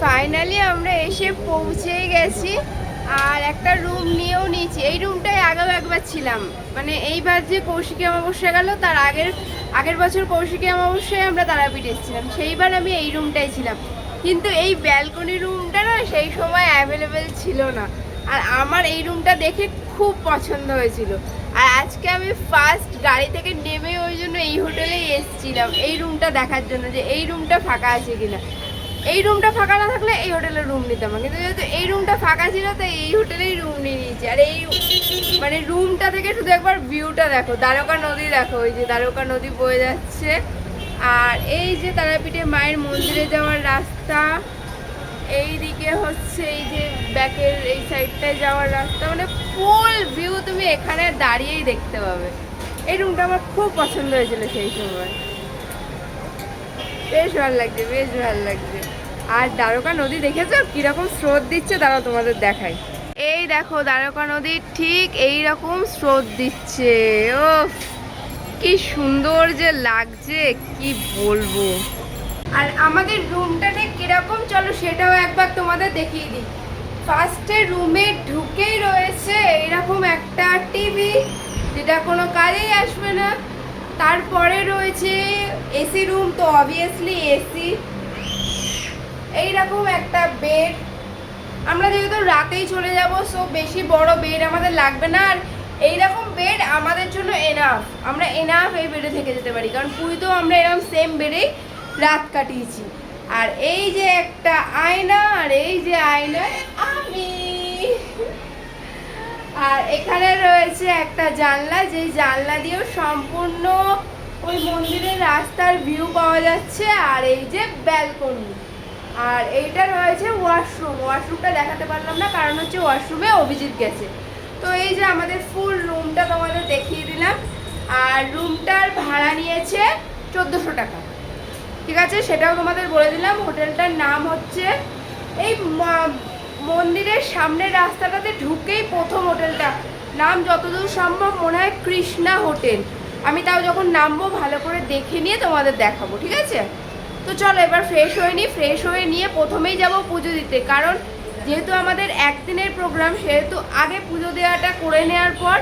Finally আমরা এসে পৌঁছেই গেছি আর একটা রুম নিয়েও নিয়েছি। এই রুমটাই আগেও একবার ছিলাম। মানে এইবার যে কৌশিকী অমাবস্যা গেল, তার আগের আগের বছর কৌশিকী অমাবস্যায় আমরা তারাপীঠ এসেছিলাম। সেইবার আমি এই রুমটাই ছিলাম। কিন্তু এই ব্যালকনি রুমটা না সেই সময় অ্যাভেলেবেল ছিল না। আর আমার এই রুমটা দেখে খুব পছন্দ হয়েছিল। আর আজকে আমি ফার্স্ট গাড়ি থেকে নেমে ওই জন্য এই হোটেলেই এসেছিলাম। এই রুমটা দেখার জন্য যে এই রুমটা ফাঁকা আছে কিনা। এই রুমটা ফাঁকা না থাকলে এই হোটেলে রুম নিতাম কিন্তু যেহেতু এই রুমটা ফাঁকা ছিল তাই এই হোটেলেই রুম নিয়ে নিয়েছি। আর এই মানে রুমটা থেকে শুধু একবার ভিউটা দেখো। দ্বারকা নদী দেখো, ওই যে দ্বারকা নদী বয়ে যাচ্ছে। আর এই যে তারাপীঠে মায়ের মন্দিরে যাওয়ার রাস্তা এই দিকে হচ্ছে এই যে ব্যাকের এই সাইডটায় যাওয়ার রাস্তা। মানে ফুল ভিউ তুমি এখানে দাঁড়িয়েই দেখতে পাবে। এই রুমটা আমার খুব পছন্দ হয়েছিল সেই সময়। বেশ ভালো লাগছে, বেশ ভালো লাগছে। আর দ্বারকা নদী দেখেছ? কীরকম স্রোত দিচ্ছে দাঁড়াও তোমাদের দেখাই এই দেখো দ্বারকা নদীর ঠিক এই রকম স্রোত দিচ্ছে। ও কি সুন্দর যে লাগছে, কি বলব। আর আমাদের রুমটা ঠিক কীরকম? চলো সেটাও একবার তোমাদের দেখিয়ে দিই। ফার্স্টে রুমে ঢুকেই রয়েছে এরকম একটা টিভি যেটা কোনো কাজেই আসবে না। তারপরে রয়েছে এসি রুম তো অবভিয়াসলি এসি এইরকম একটা বেড আমরা যেহেতু রাতেই চলে যাব সো বেশি বড় বেড আমাদের লাগবে না। আর এইরকম বেড আমাদের জন্য এনাফ আমরা এনাফ এই বেডে থেকে যেতে পারি। কারণ পুরীতেও আমরা এরকম সেম বেডেই রাত কাটিয়েছি। আর এই যে একটা আয়না, আর এই যে আয়নায় আমি। আর এখানে রয়েছে একটা জানলা, যেই জানলা দিয়েও সম্পূর্ণ ওই মন্দিরের রাস্তার ভিউ পাওয়া যাচ্ছে। আর এই যে ব্যালকনি আর এইটা রয়েছে ওয়াশরুম ওয়াশরুমটা দেখাতে পারলাম না, কারণ হচ্ছে ওয়াশরুমে অভিজিৎ গেছে। তো এই যে আমাদের ফুল রুমটা তোমাদের দেখিয়ে দিলাম, আর রুমটার ভাড়া নিয়েছে চোদ্দোশো টাকা। ঠিক আছে? সেটাও তোমাদের বলে দিলাম, হোটেলটার নাম হচ্ছে এই মন্দিরের সামনের রাস্তাটাতে ঢুকেই প্রথম হোটেলটা। নাম যতদূর সম্ভব মনে হয় কৃষ্ণা হোটেল। আমি তাও যখন নামবো, ভালো করে দেখে নিয়ে তোমাদের দেখাবো, ঠিক আছে? তো চলো এবার ফ্রেশ হয়ে নিই ফ্রেশ হয়ে নিয়ে প্রথমেই যাব পুজো দিতে। কারণ যেহেতু আমাদের একদিনের প্রোগ্রাম সেহেতু আগে পুজো দেওয়াটা করে নেওয়ার পর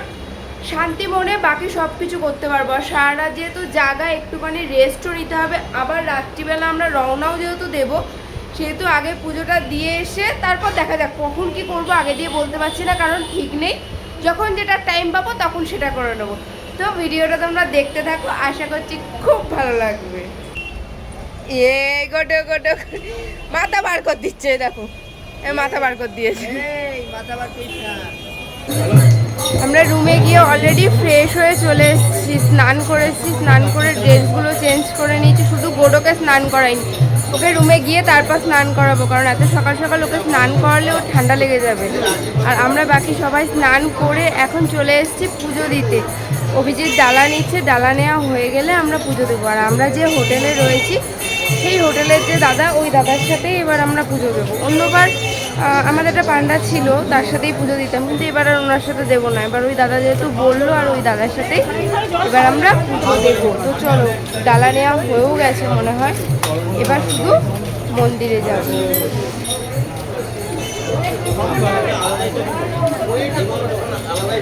শান্তি মনে বাকি সব কিছু করতে পারব। আর সারা রাত যেহেতু জায়গা একটুখানি রেস্টও নিতে হবে। আবার রাত্রিবেলা আমরা রওনাও যেহেতু দেবো, সেহেতু আগে পুজোটা দিয়ে এসে তারপর দেখা যাক কখন কি করব, আগে দিয়ে বলতে পারছি না, কারণ ঠিক নেই। যখন যেটা টাইম পাবো তখন সেটা করে নেব। তো ভিডিওটা তোমরা দেখতে থাকো, আশা করছি খুব ভালো লাগবে। এ গোটো গোটো মাথা বার করে দিচ্ছে দেখো। এ মাথা বার করে দিয়েছে। আমরা রুমে গিয়ে অলরেডি ফ্রেশ হয়ে চলে এসেছি। স্নান করেছি স্নান করে ড্রেসগুলো চেঞ্জ করে নিয়েছি। শুধু গোডোকে স্নান করাইনি। ওকে রুমে গিয়ে তারপর স্নান করাবো কারণ এত সকাল সকাল ওকে স্নান করালে ওর ঠান্ডা লেগে যাবে। আর আমরা বাকি সবাই স্নান করে এখন চলে এসেছি পুজো দিতে। অভিজিৎ ডালা নিচ্ছে ডালা নেওয়া হয়ে গেলে আমরা পুজো দেবো। আর আমরা যে হোটেলে রয়েছি সেই হোটেলের যে দাদা, ওই দাদার সাথেই এবার আমরা পুজো দেবো। অন্যবার আমাদের একটা পান্ডা ছিল, তার সাথেই পুজো দিতাম, কিন্তু এবার আর ওনার সাথে দেবো না। এবার ওই দাদা যেহেতু বলল, আর ওই দাদার সাথেই এবার আমরা পুজো দেবো। তো চলো, ডালা নেওয়া হয়েও গেছে মনে হয়। এবার শুধু মন্দিরে যাব। আলাদাই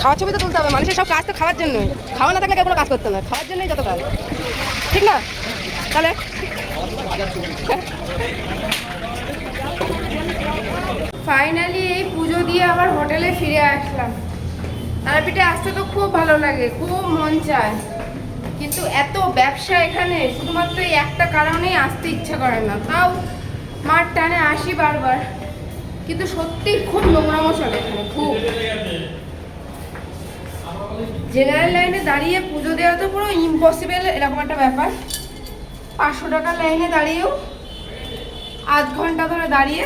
খাওয়ার ছবি তো তুলতে হবে, মানুষের সব কাজ তো খাওয়ার জন্যই। খাওয়া না থাকলে কেউ কাজ করতে না, খাওয়ার জন্যই যত কাজ ঠিক না? তাহলে? ফাইনালি এই পুজো দিয়ে আবার হোটেলে ফিরে আসলাম। তারাপীঠে আসতে তো খুব ভালো লাগে, খুব মন চায়। কিন্তু এত ব্যবসা এখানে, শুধুমাত্র এই একটা কারণেই আসতে ইচ্ছা করে না। তাও মার টানে আসি বারবার। কিন্তু সত্যি খুব নোংরামো চলে এখানে, খুব। জেনারেল লাইনে দাঁড়িয়ে পুজো দেওয়া তো পুরো ইম্পসিবল এরকম একটা ব্যাপার। পাঁচশো টাকার লাইনে দাঁড়িয়েও আধ ঘণ্টা ধরে দাঁড়িয়ে,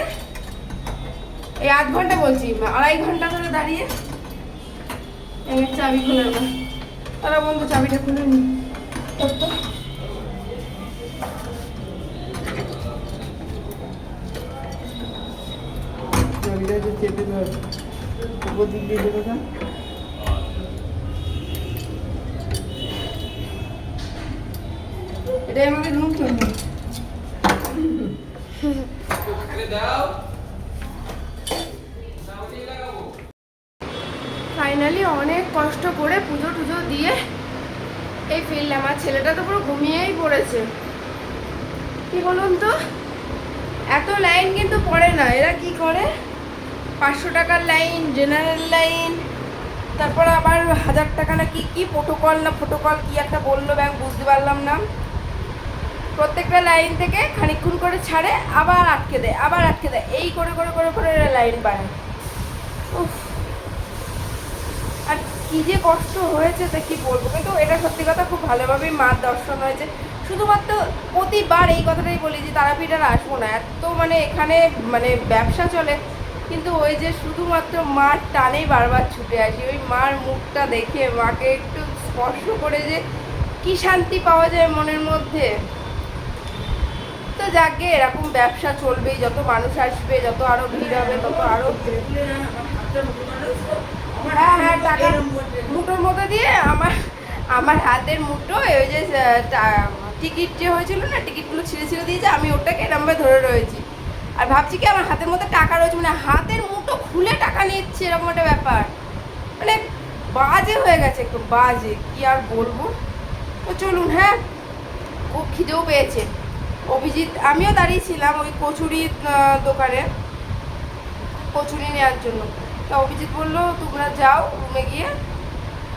এই আধ ঘণ্টা বলছি, আড়াই ঘণ্টা ধরে দাঁড়িয়ে এর চাবি খুলে না তারা বন্ধু চাবিটা খুলে নি। তোর তো চাবিটা যে চেপে ধর। উপর দিক দিয়ে চেপে ধর এটাই আমাদের রুম চলবে ফাইনালি অনেক কষ্ট করে পুজো টুজো দিয়ে এই ফিরলাম। আমার ছেলেটা তো পুরো ঘুমিয়েই পড়েছে। কি বলুন তো? এত লাইন কিন্তু পড়ে না। এরা কি করে? পাঁচশো টাকার লাইন জেনারেল লাইন তারপর আবার হাজার টাকা না কি কি প্রোটোকল না প্রোটোকল কি একটা বলল ব্যাংক বুঝতে পারলাম না। প্রত্যেকটা লাইন থেকে খানিকক্ষণ করে ছাড়ে, আবার আটকে দেয়, আবার আটকে দেয়। এই করে করে করে করে লাইন বাড়ায় উফ। আর কি যে কষ্ট হয়েছে তা কি বলব? কিন্তু এটা সত্যি কথা খুব ভালোভাবেই মার দর্শন হয়েছে। শুধুমাত্র প্রতিবার এই কথাটাই বলি যে তারাপীঠ আর আসব না। এত মানে এখানে মানে ব্যবসা চলে, কিন্তু ওই যে শুধুমাত্র মার টানেই বারবার ছুটে আসি। ওই মার মুখটা দেখে মাকে একটু স্পর্শ করে যে কি শান্তি পাওয়া যায় মনের মধ্যে। তো যাকে এরকম ব্যবসা চলবেই, যত মানুষ আসবে, যত আরও ভিড় হবে, তত আরও হ্যাঁ টাকা মুঠোর মধ্যে দিয়ে আমার আমার হাতের মুঠো ওই যে টিকিট যে হয়েছিল না টিকিটগুলো ছিঁড়ে ছিঁড়ে দিয়েছে আমি ওটাকে এরমভাবে ধরে রয়েছি। আর ভাবছি কি আমার হাতের মধ্যে টাকা রয়েছে মানে হাতের মুঠো খুলে টাকা নিচ্ছে এরকম একটা ব্যাপার। মানে বাজে হয়ে গেছে একটু বাজে কি আর বলব? তো চলুন হ্যাঁ খুব খিদেও পেয়েছে। অভিজিৎ আমিও দাঁড়িয়েছিলাম ওই কচুরি দোকানে কচুরি নেওয়ার জন্য। তা অভিজিৎ বলল, তোমরা যাও রুমে গিয়ে,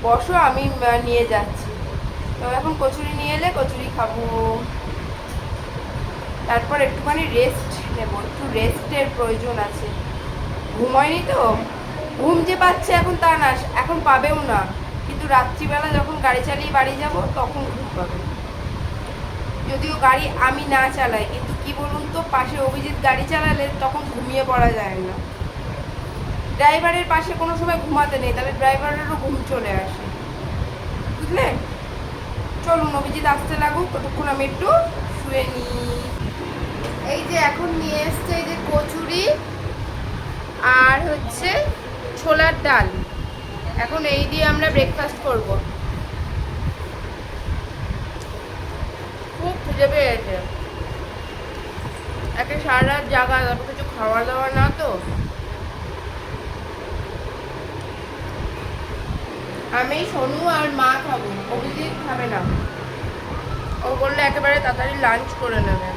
বসো, আমি নিয়ে যাচ্ছি। তো এখন কচুরি নিয়ে এলে কচুরি খাব। তারপর একটুখানি রেস্ট নেব, একটু রেস্টের প্রয়োজন আছে। ঘুমায়নি তো? ঘুম যে পাচ্ছে এখন তা না, এখন পাবেও না। কিন্তু রাত্রিবেলা যখন গাড়ি চালিয়ে বাড়ি যাব, তখন ঘুম পাবে। যদিও গাড়ি আমি না চালাই, কিন্তু কি বলুন তো, পাশে অভিজিৎ গাড়ি চালালে তখন ঘুমিয়ে পড়া যায় না। ড্রাইভারের পাশে কোনো সময় ঘুমাতে নেই, তাহলে ড্রাইভারেরও ঘুম চলে আসে। বুঝলে? চলুন, অভিজিৎ আসতে লাগুক, ততক্ষণ আমি একটু শুয়ে নিই। এই যে এখন নিয়ে এসছে এই যে কচুরি আর হচ্ছে ছোলার ডাল। এখন এই দিয়ে আমরা ব্রেকফাস্ট করব। খুব খুঁজে পেয়েছে। একে সারা রাত জাগা কিছু খাওয়া দাওয়া না তো? আমি সোনু আর মা খাব। অভিজিৎ খাবে না। ও বললে একেবারে তাড়াতাড়ি লাঞ্চ করে নেবে।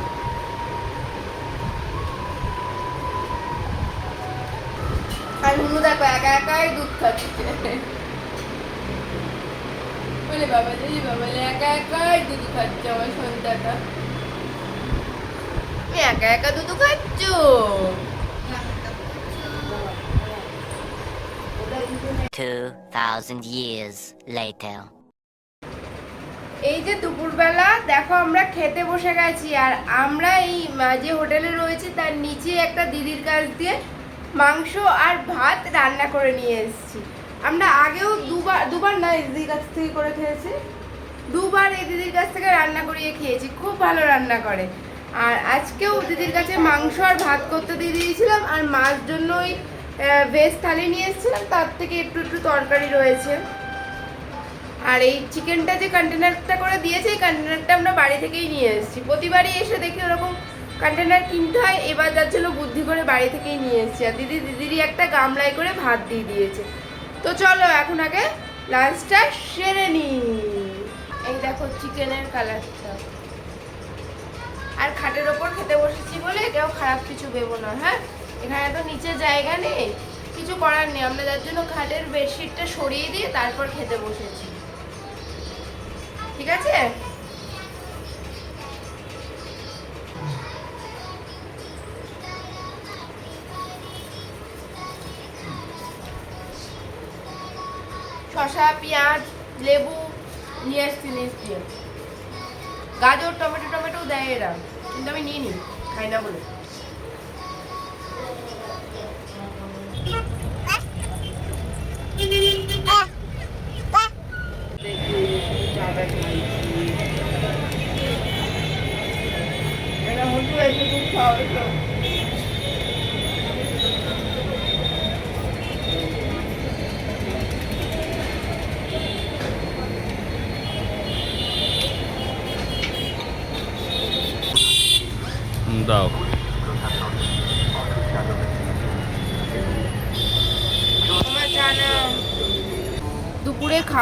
আর হুনু দেখো একা একাই দুধ খাচ্ছে। বলে, বাবা দিদি বাবা একা একাই দুধ খাচ্ছে আমার তুমি একা একা দুধ খাচ্ছ? Two thousand years later. এই যে দুপুরবেলা দেখো আমরা খেতে বসে গেছি আর আমরা এই যে হোটেলে রয়েছে তার নিচে একটা দিদির কাছ দিয়ে মাংস আর ভাত রান্না করে নিয়ে এসেছি। আমরা আগেও দুবার দুবার না এই দিদির কাছ থেকে করে খেয়েছি। দুবার এই দিদির কাছ থেকে রান্না করিয়ে খেয়েছি খুব ভালো রান্না করে। আর আজকেও দিদির কাছে মাংস আর ভাত করতে দিয়ে দিয়েছিলাম আর মাছ জন্য ওই ভেজ থালি নিয়ে এসেছিলাম, তার থেকে একটু একটু তরকারি রয়েছে। আর এই চিকেনটা যে কন্টেনারটা করে দিয়েছে, এই কন্টেনারটা আমরা বাড়ি থেকেই নিয়ে এসেছি। প্রতিবারই এসে দেখি ওরকম কন্টেনার কিনতে হয়, এবার যার জন্য বুদ্ধি করে বাড়ি থেকেই নিয়ে এসেছি। আর দিদি, দিদিরই একটা গামলায় করে ভাত দিয়ে দিয়েছে। তো চলো এখন আগে লাঞ্চটা সেরে নি। এই দেখো চিকেনের কালারটা আর খাটের ওপর খেতে বসেছি বলে কেউ খারাপ কিছু ভেবো না হ্যাঁ? এখানে তো নিচে জায়গা নেই, কিছু করার নেই। আমরা যার জন্য খাটের বেডশিটটা সরিয়ে দিয়ে তারপর খেতে বসেছি। ঠিক আছে? শসা, পেঁয়াজ, লেবু নিয়ে এসছি নিচ দিয়ে গাজর, টমেটো টমেটো দেয় এরা, কিন্তু আমি নিই নি খাই না বলে।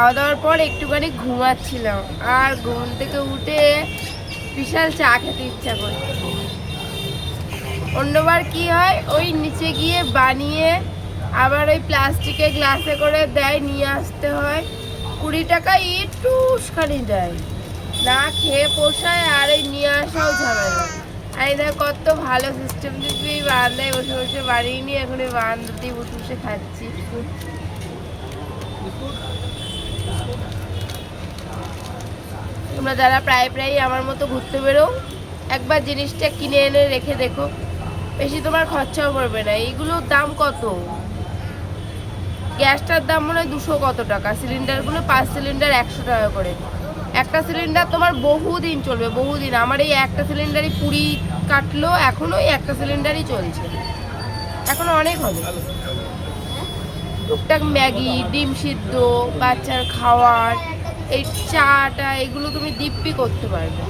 খাওয়া দাওয়ার পর একটুখানি ঘুমাচ্ছিলাম। আর ঘুম থেকে উঠে বিশাল চা খেতে ইচ্ছা করে অন্যবার কি হয়, ওই নিচে গিয়ে বানিয়ে আবার ওই প্লাস্টিকের গ্লাসে করে দেয়, নিয়ে আসতে হয়। কুড়ি টাকা একটু উস্কানি দেয়। না খেয়ে পোষায়, আর এই নিয়ে আসাও ঝামেলা। আর এদের কত ভালো সিস্টেম দিবি, বারান্দায় বসে বসে বানিয়ে নিয়ে এখন এই বারান্দাতেই বসে বসে খাচ্ছি তোমরা যারা প্রায় প্রায় আমার মতো ঘুরতে বেরো, একবার জিনিসটা কিনে এনে রেখে দেখো। বেশি তোমার খরচাও পড়বে না। এইগুলোর দাম কত? গ্যাসটার দাম মনে হয় দুশো কত টাকা? সিলিন্ডারগুলো পাঁচ সিলিন্ডার একশো টাকা করে। একটা সিলিন্ডার তোমার বহুদিন চলবে, বহুদিন। আমার এই একটা সিলিন্ডারই পুরি কাটলো, এখনও এই একটা সিলিন্ডারই চলছে। এখনও অনেক হবে। টুকটাক ম্যাগি, ডিম সিদ্ধ, বাচ্চার খাওয়ার এই চাটা এগুলো তুমি দিব্যি করতে পারবে।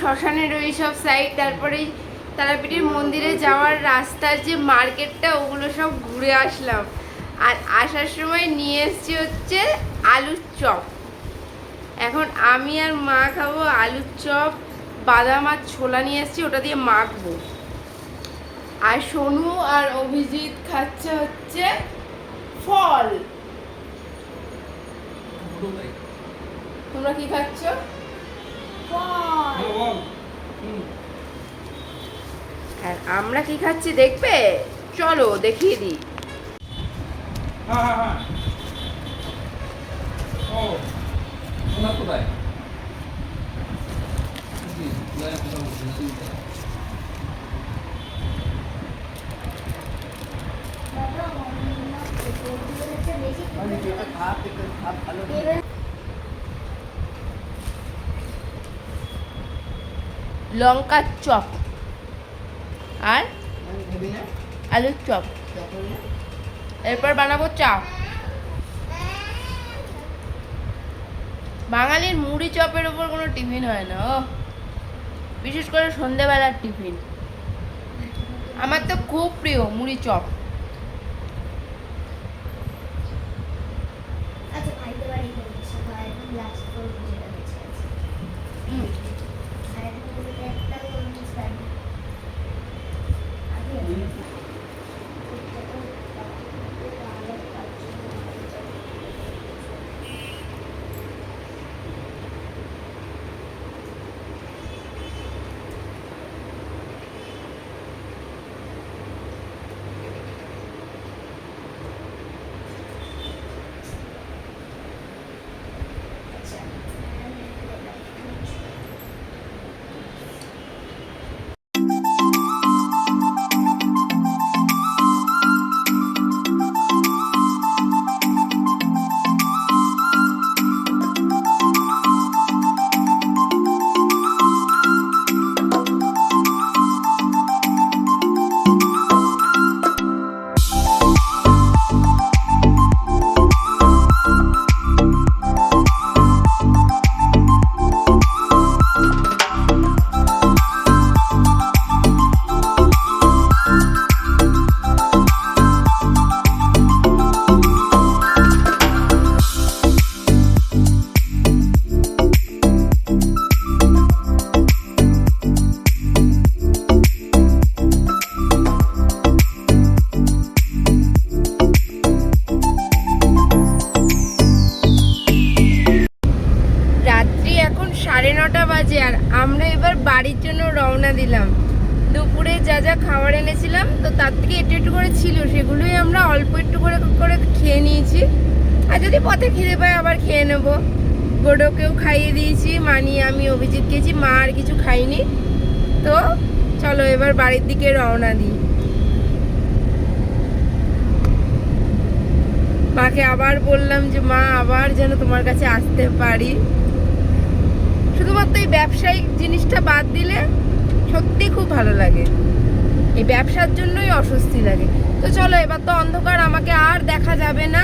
শ্মশানের ওই সব সাইড তারপরে তারাপীঠের মন্দিরে যাওয়ার রাস্তার যে মার্কেটটা ওগুলো সব ঘুরে আসলাম। আর আসার সময় নিয়ে এসেছি হচ্ছে আলুর চপ। এখন আমি আর মা খাব আলুর চপ বাদাম আর ছোলা নিয়ে এসেছি ওটা দিয়ে মাখবো। আর সোনু আর অভিজিৎ খাচ্ছে হচ্ছে ফল। তোমরা কি খাচ্ছ? আর আমরা কি খাচ্ছি দেখবে চলো দেখিয়ে দিই হ্যাঁ হ্যাঁ হ্যাঁ ও ওনার কোথায় জি, যায় কোথাও বলছি। মানে যেটা খারাপ দেখতে খারাপ ভালো লঙ্কার চপ আর আলুর চপ। এরপর বানাবো চা। বাঙালির মুড়ি চপের ওপর কোনো টিফিন হয় না ও বিশেষ করে সন্ধেবেলার টিফিন। আমার তো খুব প্রিয় মুড়ি চপ। আমরা এবার বাড়ির জন্য রওনা দিলাম। দুপুরে যা যা খাবার এনেছিলাম, তো তার থেকে একটু একটু করে ছিল, সেগুলোই আমরা অল্প একটু করে করে খেয়ে নিয়েছি। আর যদি পথে খিদে পাই আবার খেয়ে নেব। গোডোকেও খাইয়ে দিয়েছি মানি আমি অভিজিৎ খেয়েছি মা আর কিছু খাইনি। তো চলো এবার বাড়ির দিকে রওনা দিই। মাকে আবার বললাম যে, মা, আবার যেন তোমার কাছে আসতে পারি। শুধুমাত্র এই ব্যবসায়িক জিনিসটা বাদ দিলে সত্যি খুব ভালো লাগে। এই ব্যবসার জন্যই অস্বস্তি লাগে। তো চলো, এবার তো অন্ধকার, আমাকে আর দেখা যাবে না।